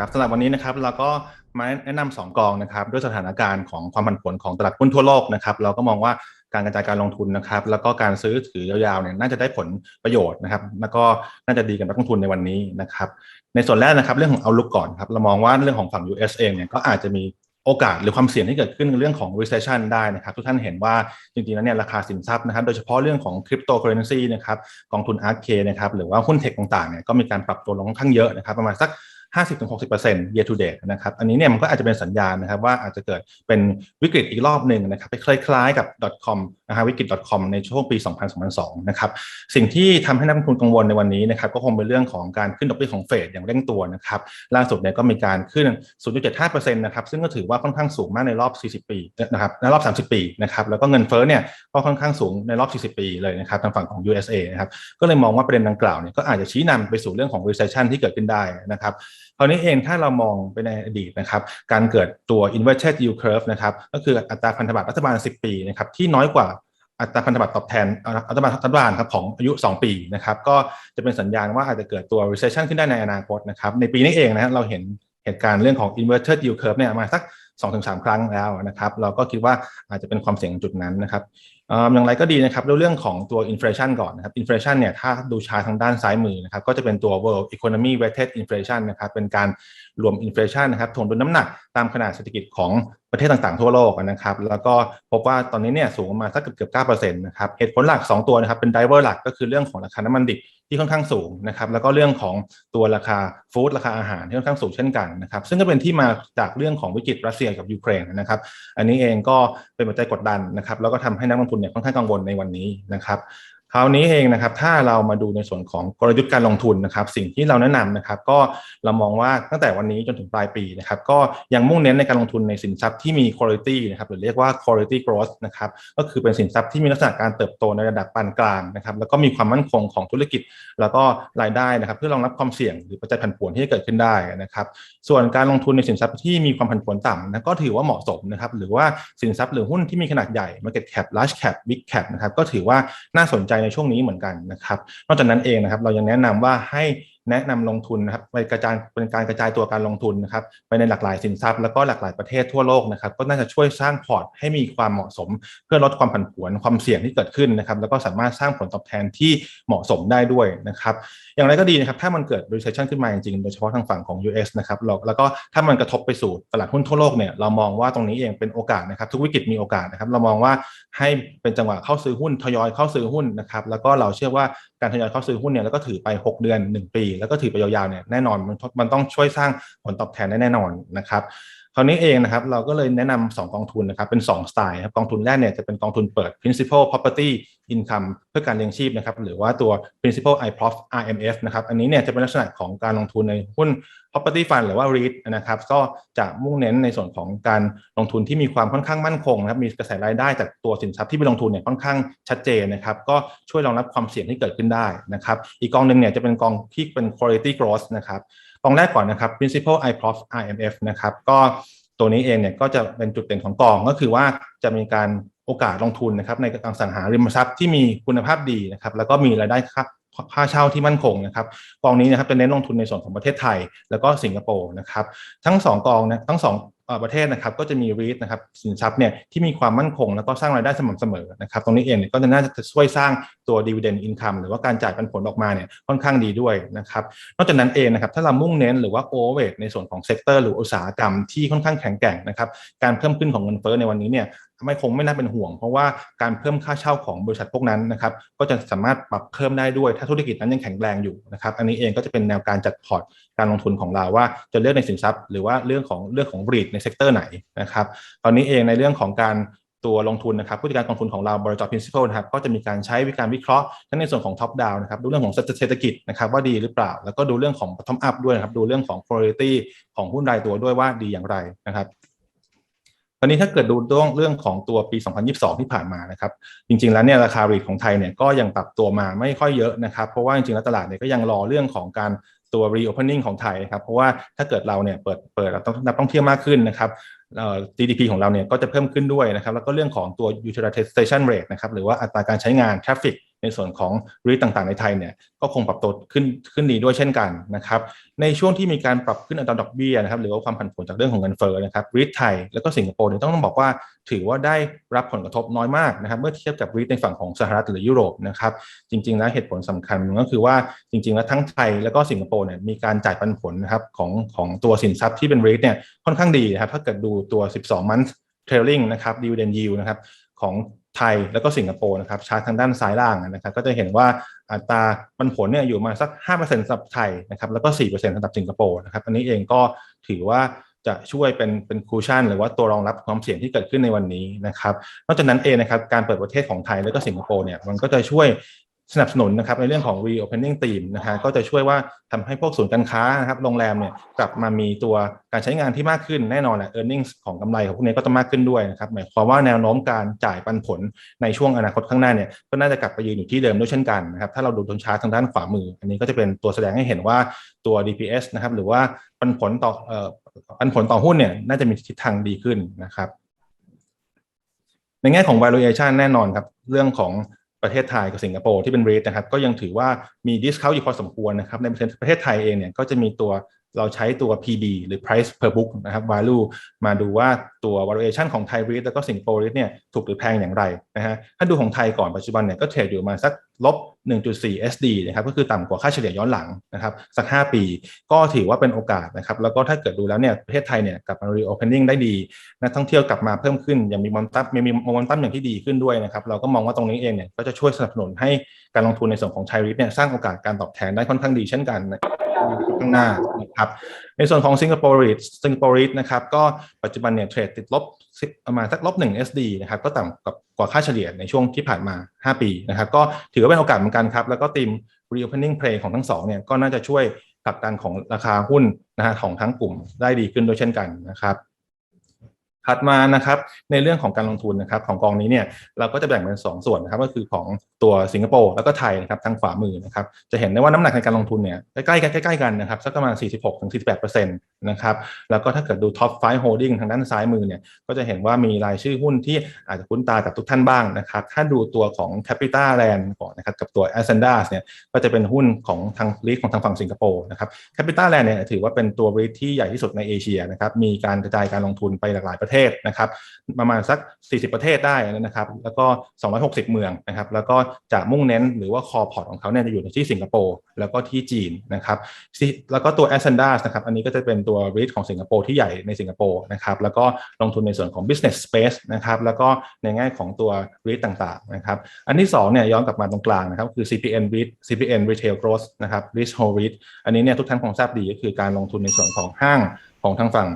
ครับสำหรับวันนี้นะครับเราก็มาแนะนำสองกองนะครับด้วยสถานการณ์ของความผันผวนของตลาดหุ้นทั่วโลกนะครับเราก็มองว่าการกระจายการลงทุนนะครับแล้วก็การซื้อถือยาวๆเนี่ยน่าจะได้ผลประโยชน์นะครับแล้วก็น่าจะดีกับนักลงทุนในวันนี้นะครับในส่วนแรกนะครับเรื่องของเอาลุกก่อนครับเรามองว่าเรื่องของฝั่ง US เองเนี่ยก็อาจจะมีโอกาสหรือความเสี่ยงที่เกิดขึ้นในเรื่องของ recession ได้นะครับ ทุกท่านเห็นว่าจริงๆแล้วเนี่ยราคาสินทรัพย์นะครับ โดยเฉพาะเรื่องของคริปโตเคอเรนซีนะครับกองทุน ARK นะครับหรือว่าหุ้นเทคต่างๆเนี่ยก็มีการปรับตัวลงค่อนข้างเยอะนะครับ ประมาณสัก 50-60% year to date นะครับอันนี้เนี่ยมันก็อาจจะเป็นสัญญาณนะครับว่าอาจจะเกิดเป็นวิกฤตอีกรอบหนึ่งนะครับคล้ายๆกับ .com นะฮะวิกฤต .com ในช่วงปี 2002นะครับสิ่งที่ทำให้นักลงทุนกังวลในวันนี้นะครับก็คงเป็นเรื่องของการขึ้นดอกเบี้ยของเฟดอย่างเร่งตัวนะครับล่าสุดเนี่ยก็มีการขึ้น 0.75%นะครับซึ่งก็ถือว่าค่อนข้างสูงมากในรอบ 40 ปีนะครับในรอบ 30 ปีนะครับแล้วก็เงินเฟ้อเนี่ยก็ค่อนข้างสูงในรอบ 40 ปีเลยนะครับทางฝั่งของ USA นะครับก็เลยมองว่าประเด็นดังกล่าวเนี่ยก็อาจจะชี้นำไปสู่เรื่องของ recession ที่เกิดขึ้นได้นะครับ ราวนี้เองถ้าเรามองไปในอดีตนะครับการเกิดตัว inverted yield curve นะครับก็คืออัตราพันธบัตรรัฐบาล 10 ปีนะครับที่น้อยกว่าอัตราพันธบัตรตอบแทนรัฐบาลรัฐบาลครับของอายุ 2 ปีนะครับก็จะเป็นสัญญาณว่าอาจจะเกิดตัว recession ขึ้นได้ในอนาคตนะครับในปีนี้เองนะเราเห็นเหตุการณ์เรื่องของ inverted yield curve เนี่ยมาสัก2-3 ครั้งแล้วนะครับ เราก็คิดว่าอาจจะเป็นความเสี่ยงจุดนั้นนะครับ อย่างไรก็ดีนะครับเรื่องของตัวอินฟลชันก่อนนะครับอินฟลชันเนี่ยถ้าดูชาทางด้านซ้ายมือนะครับก็จะเป็นตัว world economy weighted inflation นะครับเป็นการ รวมอินฟลชันนะครับถ่วงดุลน้ำหนักตามขนาดเศรษฐกิจของประเทศต่างๆ ทั่วโลกนะครับ แล้วก็พบว่าตอนนี้เนี่ยสูงมาสักเกือบเกือบ9%นต์นะครับเหตุผลหลัก 2 ตัวนะครับเป็นไดเวอร์หลักก็คือเรื่องของราคาน้ำมันดิบที่ค่อนข้างสูงนะครับแล้วก็เรื่องของตัวราคาฟู้ดราคาอาหารที่ค่อนข้างสูงเช่นกันนะครับซึ่งก็เป็นที่มาจากเรื่องของวิกฤตรัสเซียกับยูเครนนะครับอันนี้เองก็เป็นปัจจัยกดดันนะครับแล้วก็ทำให้นักลงทุนเนี่ยค่อนข้างกังวลในวันนี้นะครับ คราวนี้เองนะครับถ้าเรามาดูในส่วนของกลยุทธ์การลงทุนนะครับ สิ่งที่เราแนะนำนะครับ ก็เรามองว่าตั้งแต่วันนี้จนถึงปลายปีนะครับก็ยังมุ่งเน้นในการลงทุนในสินทรัพย์ที่มี quality นะครับหรือเรียกว่า quality growth นะครับก็คือเป็นสินทรัพย์ที่มีลักษณะการเติบโตในระดับปานกลางนะครับแล้วก็มีความมั่นคงของธุรกิจ แล้วก็รายได้นะครับ เพื่อรองรับความเสี่ยงหรือปัจจัยผันผวนที่จะเกิดขึ้นได้นะครับ ส่วนการลงทุนในสินทรัพย์ที่มีความผันผวนต่ำนะก็ถือว่าเหมาะสมนะครับหรือว่าสินทรัพย์หรือหุ้นที่มีขนาดใหญ่ market cap large cap big cap นะครับก็ถือว่าน่าสนใจในช่วงนี้เหมือนกันนะครับ นอกจากนั้นเองนะครับ เรายังแนะนำว่าให้ แนะนำลงทุนนะครับไปกระจายเป็นการกระจายตัวการลงทุนนะครับไปในหลากหลายสินทรัพย์แล้วก็หลากหลายประเทศทั่วโลกนะครับก็น่าจะช่วยสร้างพอร์ตให้มีความเหมาะสม เพื่อลดความผันผวนความเสี่ยงที่เกิดขึ้นนะครับแล้วก็สามารถสร้างผลตอบแทนที่เหมาะสมได้ด้วยนะครับอย่างไรก็ดีนะครับถ้ามันเกิด recession ขึ้นมาจริงๆโดยเฉพาะทางฝั่งของ US นะครับแล้วก็ถ้ามันกระทบไปสู่ตลาดหุ้นทั่วโลกเนี่ยเรามองว่าตรงนี้เองเป็นโอกาสนะครับทุกวิกฤตมีโอกาสนะครับเรามองว่าให้เป็นจังหวะเข้าซื้อหุ้นทยอยเข้าซื้อหุ้นนะครับแล้วก็เราเชื่อว่าการทยอยเข้าซื้อหุ้นเนี่ยแล้วก็ถือไป 6 เดือน 1 ปีแล้วก็ถือไปยาวๆเนี่ยแน่นอนมันมันต้องช่วยสร้างผลตอบแทนได้แน่นอนนะครับ คราวนี้เองนะครับเราก็เลยแนะนำ2กองทุนนะครับเป็น 2 สไตล์ครับกองทุนแรกเนี่ยจะเป็นกองทุนเปิด principal property income เพื่อการเลี้ยงชีพนะครับหรือว่าตัว principal iProf RMF นะครับอันนี้เนี่ยจะเป็นลักษณะของการลงทุนในหุ้น property fund หรือว่า REIT นะครับก็จะมุ่งเน้นในส่วนของการลงทุนที่มีความค่อนข้างมั่นคงนะครับมีกระแสรายได้จากตัวสินทรัพย์ที่ไปลงทุนเนี่ยค่อนข้างชัดเจนนะครับก็ช่วยรองรับความเสี่ยงที่เกิดขึ้นได้นะครับอีกกองหนึ่งเนี่ยจะเป็นกองที่เป็น quality growth นะครับ กองแรกก่อนนะครับ principal iProf I M F นะครับ ก็ตัวนี้เองเนี่ยก็จะเป็นจุดเด่นของกองก็คือว่าจะมีการ โอกาสลงทุนนะครับในอสังหาริมทรัพย์ที่มีคุณภาพดีนะครับแล้วก็มีรายได้ครับค่าเช่าที่มั่นคงนะครับกองนี้นะครับเป็นเน้นลงทุนในส่วนของประเทศไทย แล้วก็สิงคโปร์นะครับทั้ง 2 กองนะทั้ง2ประเทศนะครับก็จะมีรีทนะครับสินทรัพย์เนี่ยที่มีความมั่นคง แล้วก็สร้างรายได้สม่ำเสมอนะครับตรงนี้เองก็จะน่าจะช่วยสร้างตัว dividend income หรือว่าการจ่ายปันผลออกมาเนี่ยค่อนข้างดีด้วยนะครับนอกจากนั้นเองนะครับถ้าเรามุ่งเน้นหรือว่า overweight ในส่วนของเซกเตอร์หรืออุตสาหกรรมที่ค่อนข้างแข็งแกร่งนะครับการเพิ่มขึ้นของเงินเฟ้อในวันนี้เนี่ย ไม่คงไม่น่าเป็นห่วง เพราะว่าการเพิ่มค่าเช่าของบริษัทพวกนั้นนะครับก็จะสามารถปรับเพิ่มได้ด้วยถ้าธุรกิจนั้นยังแข็งแรงอยู่นะครับอันนี้เองก็จะเป็นแนวการจัดพอร์ตการลงทุนของเราว่าจะเลือกในสินทรัพย์ หรือว่าเรื่องของเรื่องของบริดในเซกเตอร์ไหนนะครับตอนนี้เองในเรื่องของการตัวลงทุนนะครับผู้จัดการกองทุนของเราบริษัท principal นะครับก็จะมีการใช้วิการวิเคราะห์ทั้งในส่วนของ top down นะครับดูเรื่องของเศรษฐกิจนะครับว่าดีหรือเปล่า แล้วก็ดูเรื่องของ bottom up ด้วยนะครับดูเรื่องของ quality ของหุ้นรายตัวด้วยว่าดีอย่างไรนะครับ ตอนนี้ถ้าเกิดดูเรื่องเรื่องของตัวปี 2022 ที่ผ่านมานะครับจริงๆแล้วเนี่ยราคารีดของไทยเนี่ยก็ยังปรับตัวมาไม่ค่อยเยอะนะครับเพราะว่าจริงๆแล้วตลาดเนี่ยก็ยังรอเรื่องของการตัว reopening ของไทยครับเพราะว่าถ้าเกิดเราเนี่ยเปิดเปิดต้องนักท่องเที่ยวมากขึ้นนะครับ GDP ของเราเนี่ยก็จะเพิ่มขึ้นด้วยนะครับแล้วก็เรื่องของตัว utilization rate นะครับหรือว่าอัตราการใช้งาน traffic ในส่วนของรีตต่างๆในไทยเนี่ยก็คงปรับตัวขึ้นขึ้นดีด้วยเช่นกันนะครับในช่วงที่มีการปรับขึ้นอัตราดอกเบี้ยนะครับหรือว่าความผันผวนจากเรื่องของเงินเฟ้อนะครับรีตไทยแล้วก็สิงคโปร์เนี่ยต้องบอกว่าถือว่าได้รับผลกระทบน้อยมากนะครับเมื่อเทียบกับรีตในฝั่งของสหรัฐหรือยุโรปนะครับจริงๆแล้วเหตุผลสำคัญก็คือว่าจริงๆแล้วทั้งไทยแล้วก็สิงคโปร์เนี่ยมีการจ่ายปันผลนะครับของของตัวสินทรัพย์ที่เป็นรีเนี่ยค่อนข้างดีนะครับถ้าเกิดดูตัว 12 month trailing นะครับ dividend yield นะครับของไทยแล้วก็สิงคโปร์นะครับชาร์ตทางด้านซ้ายล่างนะครับก็จะเห็นว่าอัตราปันผลเนี่ยอยู่มาสัก 5%สำหรับไทยนะครับแล้วก็ 4%สำหรับสิงคโปร์นะครับอันนี้เองก็ถือว่าจะช่วยเป็นเป็นคูชั่น หรือว่าตัวรองรับความเสี่ยงที่เกิดขึ้นในวันนี้นะครับนอกจากนั้นเองนะครับการเปิดประเทศของไทยแล้วก็สิงคโปร์เนี่ยมันก็จะช่วย สนับสนุนนะครับในเรื่องของ reopening theme นะฮะก็จะช่วยว่าทำให้พวกศูนย์การค้านะครับโรงแรมเนี่ยกลับมามีตัวการใช้งานที่มากขึ้นแน่นอนแหละ earnings ของกำไรของพวกนี้ก็จะมากขึ้นด้วยนะครับหมายความว่าแนวโน้มการจ่ายปันผลในช่วงอนาคตข้างหน้าเนี่ยก็น่าจะกลับไปยืนอยู่ที่เดิมด้วยเช่นกันนะครับถ้าเราดูตรงชาร์ตทางด้านขวามือ อันนี้ก็จะเป็นตัวแสดงให้เห็นว่าตัว DPS นะครับหรือว่าปันผลต่อเอ่อปันผลต่อหุ้นเนี่ยน่าจะมีทิศทางดีขึ้นนะครับในแง่ของ valuation แน่นอนครับเรื่องของ ประเทศไทยกับสิงคโปร์ที่เป็นเรทนะครับก็ยังถือว่ามีดิสเคาอยู่พอสมควรนะครับในประเทศไทยเองเนี่ยก็จะมีตัว เราใช้ตัว PB หรือ price per book นะครับ value มาดูว่าตัว valuation ของไทย REIT แล้วก็สิงคโปร์ REIT เนี่ยถูกหรือแพงอย่างไรนะฮะถ้าดูของไทยก่อนปัจจุบันเนี่ยก็เทรดอยู่มาสักลบ 1.4 SD นะครับก็คือต่ำกว่าค่าเฉลี่ยย้อนหลังนะครับสัก 5 ปี ก็ถือว่าเป็นโอกาสนะครับแล้วก็ถ้าเกิดดูแล้วเนี่ยประเทศไทยเนี่ยกลับมา reopening ได้ดีนักท่องเที่ยวกลับมาเพิ่มขึ้นยังมีมอนตัมมีโมเมนตัมอย่างที่ดีขึ้นด้วยนะครับเราก็มองว่าตรงนี้เองเนี่ยก็จะช่วยสนับสนุนให้การลงทุนในส่วนของไทยริทเนี่ยสร้างโอกาสการตอบแทนได้ค่อนข้างดีเช่นกัน ข้างหน้านะครับในส่วนของสิงคโปร์ริทสิงคโปร์ริทนะครับก็ปัจจุบันเนี่ยเทรดติดลบประมาณสักลบหนึ่ง SD นะครับก็ต่ำกับกว่าค่าเฉลี่ยในช่วงที่ผ่านมา 5 ปีนะครับก็ถือว่าเป็นโอกาสเหมือนกันครับ แล้วก็ทีม reopening play ของทั้งสองเนี่ยก็น่าจะช่วยผลักดันของราคาหุ้นนะฮะของทั้งกลุ่มได้ดีขึ้นโดยเช่นกันนะครับ ถัดมานะครับในเรื่องของการลงทุนนะครับของกองนี้เนี่ยเราก็จะแบ่งเป็น 2 ส่วนนะครับก็คือของตัวสิงคโปร์แล้วก็ไทยนะครับทางขวามือนะครับจะเห็นได้ว่าน้ำหนักในการลงทุนเนี่ยใกล้ๆกันใกล้ๆกันนะครับสักประมาณ46-48% นะครับแล้วก็ถ้าเกิดดู top 5 holding ทางด้านซ้ายมือเนี่ยก็จะเห็นว่ามีรายชื่อหุ้นที่อาจจะคุ้นตากับทุกท่านบ้างนะครับถ้าดูตัวของ Capital Land ก่อนนะครับกับตัว a s c e n d a เนี่ยก็จะเป็นหุ้นของทางรีทของทางฝั่งสิงคโปร์นะครับ Capital Land เนี่ยถือว่าเป็นตัวบรีทที่ใหญ่ที่สุดในเอเชียนะครับมีการกระจายการลงทุนไปหลากหลายประเทศนะครับประมาณสัก 40 ประเทศได้นะครับแล้วก็ 260 เมืองนะครับแล้วก็จะมุ่งเน้นหรือว่าคอพอร์ตของเขาเนี่ยจะอยู่ที่สิงคโปร์แล้วก็ที่จีนนะครับแล้วก็ตัว a s c e n d a นะครับอันนี้ก็จะเป็นตัวรีทของสิงคโปร์ที่ใหญ่ในสิงคโปร์นะครับแล้วก็ลงทุนในส่วนของ business space นะครับแล้วก็ในแง่ของตัวรีทต่างๆนะครับอันที่2เนี่ยย้อนกลับมาตรงกลางนะครับคือ CPN REIT CPN Retail Growth นะครับ Rich Whole REIT อันนี้เนี่ยทุกท่านคงทราบดีก็คือการลงทุนในส่วนของห้างของทางฝั่ง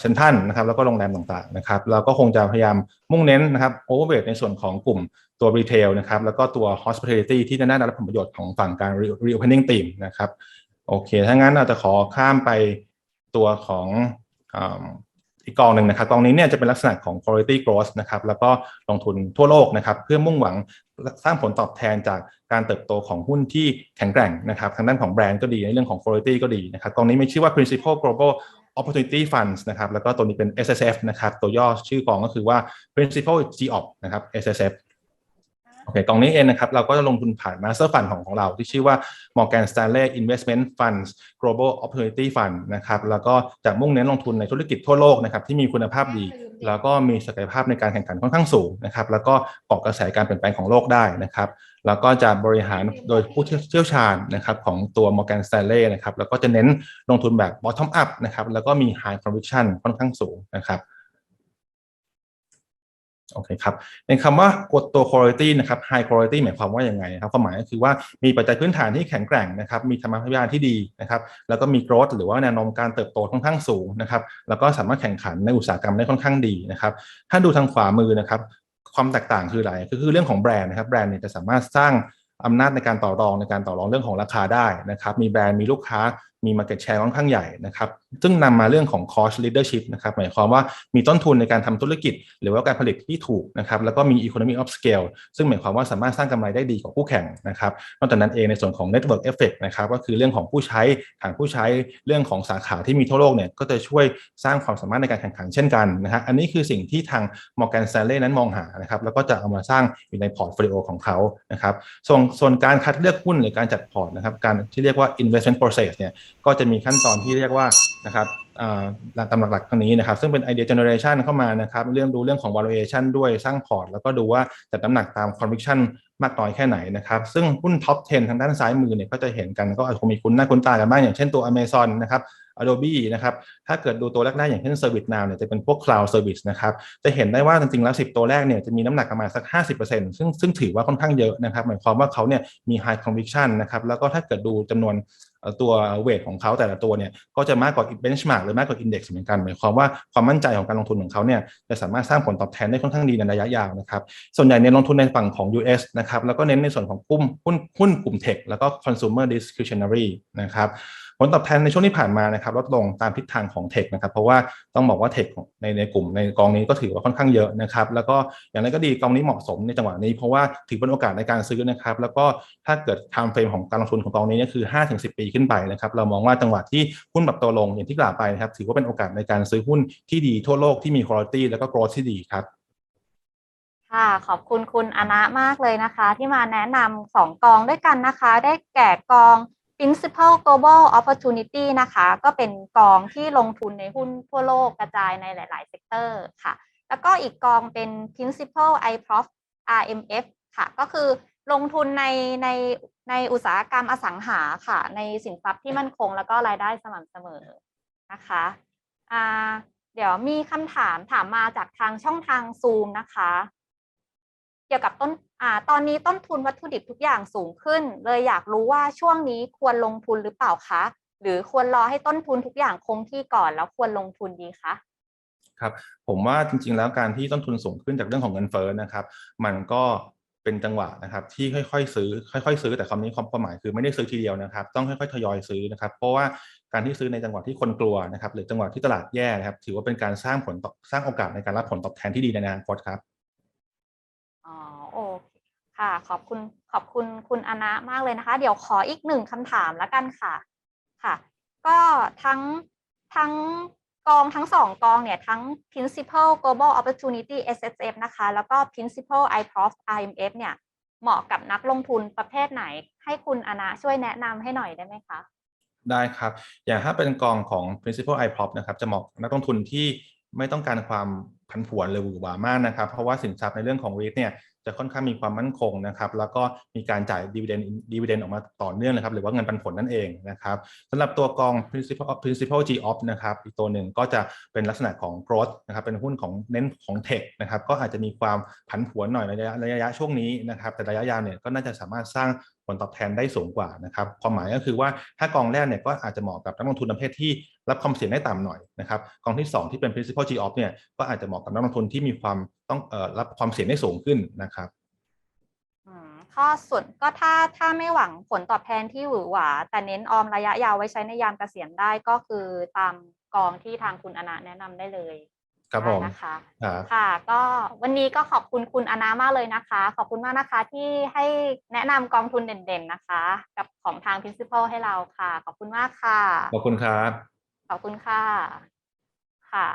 เซนทันนะครับแล้วก็โรงแรมต่างๆนะครับเราก็คงจะพยายามมุ่งเน้นนะครับโอเวอร์เวทในส่วนของกลุ่มตัวรีเทลนะครับแล้วก็ตัว hospitality ที่จะได้รับผลประโยชน์ของฝั่งการ reopening team นะครับโอเค ถ้างั้นเราจะขอข้ามไป ตัวของอีกกองหนึ่งนะครับกองนี้เนี่ยจะเป็นลักษณะของ quality growth นะครับแล้วก็ลงทุนทั่วโลกนะครับเพื่อมุ่งหวังสร้างผลตอบแทนจากการเติบโตของหุ้นที่แข็งแกร่งนะครับทางด้านของแบรนด์ก็ดีในเรื่องของ quality ก็ดีนะครับกองนี้มีชื่อว่า principal global opportunity funds นะครับแล้วก็ตัวนี้เป็น S S F นะครับตัวย่อชื่อกองก็คือว่า principal GOP นะครับ S S F โอเคกองนี้เองนะครับ เราก็จะลงทุนผ่าน Master Fund ของของเรา ที่ชื่อว่า Morgan Stanley Investment Funds Global Opportunity Fund นะครับ แล้วก็จะมุ่งเน้นลงทุนในธุรกิจทั่วโลกนะครับ ที่มีคุณภาพดี แล้วก็มีศักยภาพในการแข่งขันค่อนข้างสูงนะครับ แล้วก็เกาะกระแสการเปลี่ยนแปลงของโลกได้นะครับ แล้วก็จะบริหารโดยผู้เชี่ยวชาญนะครับของตัว Morgan Stanley นะครับ แล้วก็จะเน้นลงทุนแบบ bottom up นะครับ แล้วก็มี high conviction ค่อนข้างสูงนะครับ โอเคครับในคำว่ากดตัว quality นะครับ high quality หมายความว่าอย่างไงครับความหมายก็คือว่ามีปัจจัยพื้นฐานที่แข็งแกร่งนะครับ มีธรรมาติที่ดีนะครับ แล้วก็มี growth หรือว่าแนวโน้มการเติบโตค่อนข้างสูงนะครับ แล้วก็สามารถแข่งขันในอุตสาหกรรมได้ค่อนข้างดีนะครับ ถ้าดูทางขวามือนะครับ ความแตกต่างคืออะไรก็คือเรื่องของแบรนด์นะครับ แบรนด์เนี่ยจะสามารถสร้างอำนาจในการต่อรองในการต่อรองเรื่องของราคาได้นะครับ มีแบรนด์มีลูกค้า มี market share ค่อนข้างใหญ่นะครับซึ่งนำมาเรื่องของ cost leadership นะครับหมายความว่ามีต้นทุนในการทำธุรกิจ หรือว่าการผลิตที่ถูกนะครับแล้วก็มี economy of scale ซึ่งหมายความว่าสามารถสร้างกำไรได้ดีกว่าคู่แข่งนะครับนอกจากนั้นเองในส่วนของ network effect นะครับก็คือเรื่องของผู้ใช้ฐานผู้ใช้เรื่องของสาขาที่มีทั่วโลกเนี่ยก็จะช่วยสร้างความสามารถในการแข่งขันเช่นกันนะฮะอันนี้คือสิ่งที่ทาง Morgan Stanley นั้นมองหานะครับแล้วก็จะเอามาสร้างอยู่ในพอร์ตโฟลิโอของเขานะครับส่วนส่วนการคัดเลือกหุ้นหรือการจัดพอร์ตนะครับการที่เรียกว่า investment process เนี่ยก็จะมีขั้นตอนที่เรียกว่านะครับอ่าตามหลักๆตรงนี้นะครับ ซึ่งเป็น idea generation เข้ามานะครับเรื่องดูเรื่องของ valuation ด้วยสร้างพอร์ต แล้วก็ดูว่าจัดน้ำหนักตาม conviction มากน้อยแค่ไหนนะครับ ซึ่งหุ้นท็อป10 ทางด้านซ้ายมือเนี่ยก็จะเห็นกันก็อาจจะมีคุ้นหน้าคุ้นตากันบ้างอย่างเช่นตัว Amazon นะครับ Adobe นะครับ ถ้าเกิดดูตัวแรกๆ อย่างเช่น Service Now เนี่ยจะเป็นพวก Cloud Service นะครับ จะเห็นได้ว่าจริงๆ แล้ว 10 ตัวแรกเนี่ยจะมีน้ำหนักประมาณสัก 50%ซึ่งซึ่งถือว่าค่อนข้างเยอะนะครับ หมายความว่าเขาเนี่ยมี high conviction นะครับ แล้วก็ถ้าเกิดดูจำนวน ตัวเวทของเขาแต่ละตัวเนี่ยก็จะมากกว่าเบนช์มาร์กหรือมากกว่าอินเด็กซ์เหมือนกันหมายความว่าความมั่นใจของการลงทุนของเขาเนี่ยจะสามารถสร้างผลตอบแทนได้ค่อนข้างดีในระยะยาวนะครับส่วนใหญ่เน้นลงทุนในฝั่งของ US นะครับแล้วก็เน้นในส่วนของกลุ่มหุ้นหุ้นกลุ่มเทคแล้วก็ consumer discretionary นะครับผลตอบแทนในช่วงที่ผ่านมานะครับลดลงตามทิศทางของเทคนะครับเพราะว่าต้องบอกว่าเทคในในกลุ่มในกองนี้ก็ถือว่าค่อนข้างเยอะนะครับแล้วก็อย่างไรก็ดีกองนี้เหมาะสมในจังหวะนี้ เพราะว่าถือเป็นโอกาสในการซื้อนะครับแล้วก็ถ้าเกิด time frame ของการลงทุนของกองนี้เนี่ยคือ 5-10 ปีขึ้นไปนะครับเรามองว่าจังหวะที่หุ้นปรับตัวลงอย่างที่กล่าวไปนะครับถือว่าเป็นโอกาสในการซื้อหุ้นที่ดีทั่วโลกที่มี quality แล้วก็ growth ที่ดีครับค่ะขอบคุณคุณอนะมากเลยนะคะ ที่มาแนะนำสองกองด้วยกันนะคะ ได้แก่กอง Principal Global Opportunity นะคะ ก็เป็นกองที่ลงทุนในหุ้นทั่วโลกกระจายในหลาย ๆ เซกเตอร์ค่ะ แล้วก็อีกกองเป็น Principal iProf RMF ค่ะ ก็คือลงทุนในในในอุตสาหกรรมอสังหาค่ะ ในสินทรัพย์ที่มั่นคง แล้วก็รายได้สม่ำเสมอนะคะอ่าเดี๋ยวมีคำถามถามมาจากทางช่องทางซูมนะคะ เกี่ยวกับต้น อ่าตอนนี้ต้นทุนวัตถุดิบทุกอย่างสูงขึ้น เลยอยากรู้ว่าช่วงนี้ควรลงทุนหรือเปล่าคะ หรือควรรอให้ต้นทุนทุกอย่างคงที่ก่อนแล้วควรลงทุนดีคะครับผมว่าจริงๆแล้วการที่ต้นทุนสูงขึ้นจากเรื่องของเงินเฟ้อนะครับ มันก็เป็นจังหวะนะครับที่ค่อยๆซื้อค่อยๆ ซื้อแต่คำนี้ความหมายคือไม่ได้ซื้อทีเดียวนะครับ ต้องค่อยๆทยอยซื้อนะครับ เพราะว่าการที่ซื้อในจังหวะที่คนกลัวนะครับ หรือจังหวะที่ตลาดแย่นะครับ ถือว่าเป็นการสร้างผลตอบสร้างโอกาสในการรับผลตอบแทนที่ดีในอนาคตครับ ค่ะ ขอบคุณขอบคุณคุณอนะมากเลยนะคะ เดี๋ยวขออีกหนึ่งคำถามแล้วกันค่ะค่ะ ก็ทั้งทั้งกองทั้งสองกองเนี่ย ทั้ง Principal Global Opportunity SSF นะคะ แล้วก็ Principal iProf IMF เนี่ย เหมาะกับนักลงทุนประเภทไหน ให้คุณอนะช่วยแนะนำให้หน่อยได้ไหมคะ ได้ครับ อย่างถ้าเป็นกองของ principal iProp นะครับ จะเหมาะนักลงทุนที่ไม่ต้องการความผันผวนหรือหวือหวามากนะครับ เพราะว่าสินทรัพย์ในเรื่องของ REIT เนี่ย จะค่อนข้างมีความมั่นคงนะครับ แล้วก็มีการจ่ายดีเวเดนดีเวเดนออกมาต่อเนื่องนะครับ หรือว่าเงินปันผลนั่นเองนะครับสำหรับตัวกอง principal principal G op นะครับอีกตัวหนึ่งก็จะเป็นลักษณะของ growth นะครับเป็นหุ้นของเน้นของ tech นะครับก็อาจจะมีความผันผวนหน่อยในระยะระยะช่วงนี้นะครับแต่ระยะยาวเนี่ยก็น่าจะสามารถสร้าง ผลตอบแทนได้สูงกว่านะครับความหมายก็คือว่าถ้ากองแรกเนี่ยก็อาจจะเหมาะกับนักลงทุนประเภทที่รับความเสี่ยงได้ต่ำหน่อยนะครับกองที่ 2 ที่เป็น principal G op เนี่ยก็อาจจะเหมาะกับนักลงทุนที่มีความต้องเอ่อรับความเสี่ยงได้สูงขึ้นนะครับข้อส่วนก็ถ้าถ้าไม่หวังผลตอบแทนที่หวือหวา แต่เน้นออมระยะยาวไว้ใช้ในยามเกษียณได้ก็คือตามกองที่ทางคุณอนะแนะนำได้เลย ครับผมได้นะคะครับค่ะ ก็วันนี้ก็ขอบคุณคุณอนะมากเลยนะคะ ขอบคุณมากนะคะที่ให้แนะนำกองทุนเด่นๆนะคะ กับของทาง principal ให้เราค่ะ ขอบคุณมากค่ะ ขอบคุณครับ ขอบคุณค่ะค่ะ